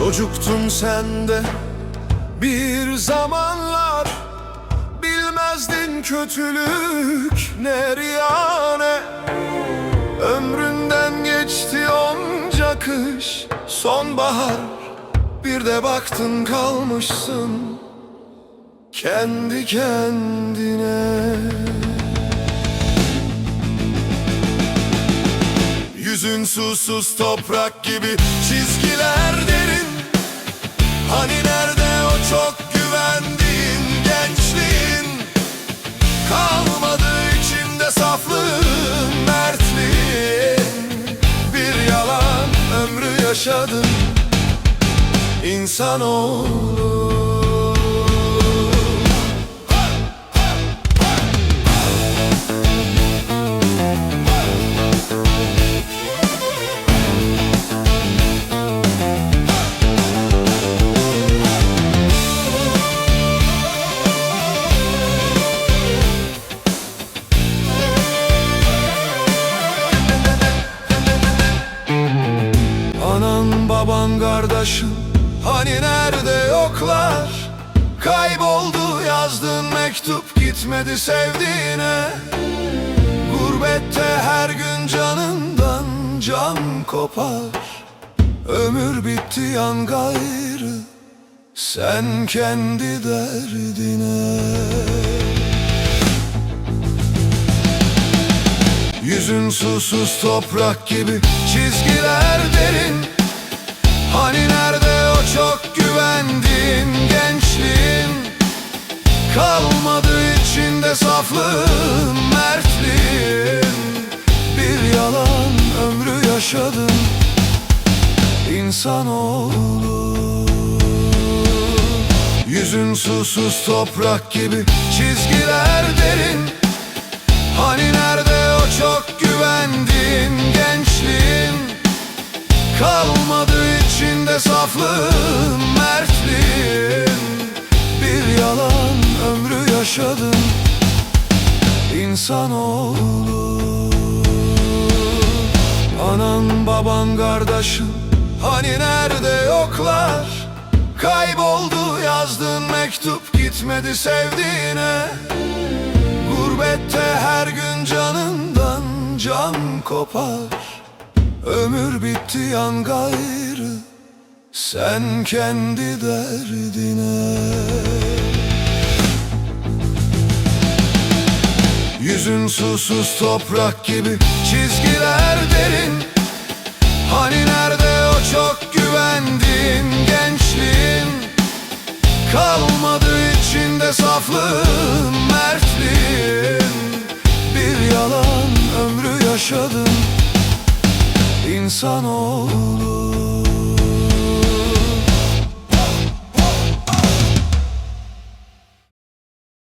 Yoksun sende bir zamanlar Bilmezdin kötülük ne riyane. Ömründen geçti onca kış Sonbahar bir de baktın kalmışsın Kendi kendine. Yüzün susuz toprak gibi çizgiler derin Hani nerede o çok güvendiğin gençliğin? Kalmadı içinde saflığın, mertliğin. Bir yalan ömrü yaşadın. İnsanoğlu baban kardeşin hani nerede yoklar? Kayboldu yazdığın mektup gitmedi sevdiğine. Gurbette her gün canından can kopar. Ömür bitti yan gayrı sen kendi derdine. Yüzün susuz toprak gibi çizgiler derin insanoğlu Yüzün susuz toprak gibi çizgiler derin. Hani nerede o çok güvendiğin gençliğin? Kalmadı içinde saflığın, mertliğin. Bir yalan ömrü yaşadın. İnsanoğlu Anan baban kardeşin hani nerede yoklar? Kayboldu yazdığın mektup gitmedi sevdiğine. Gurbette her gün canından can kopar. Ömür bitti yan gayrı Sen kendi derdine. Yüzün susuz toprak gibi çizgiler derin. Hani nerede çok güvendiğin gençliğin. Kalmadı içinde saflığın, mertliğin. Bir yalan ömrü yaşadın. İnsanoğlu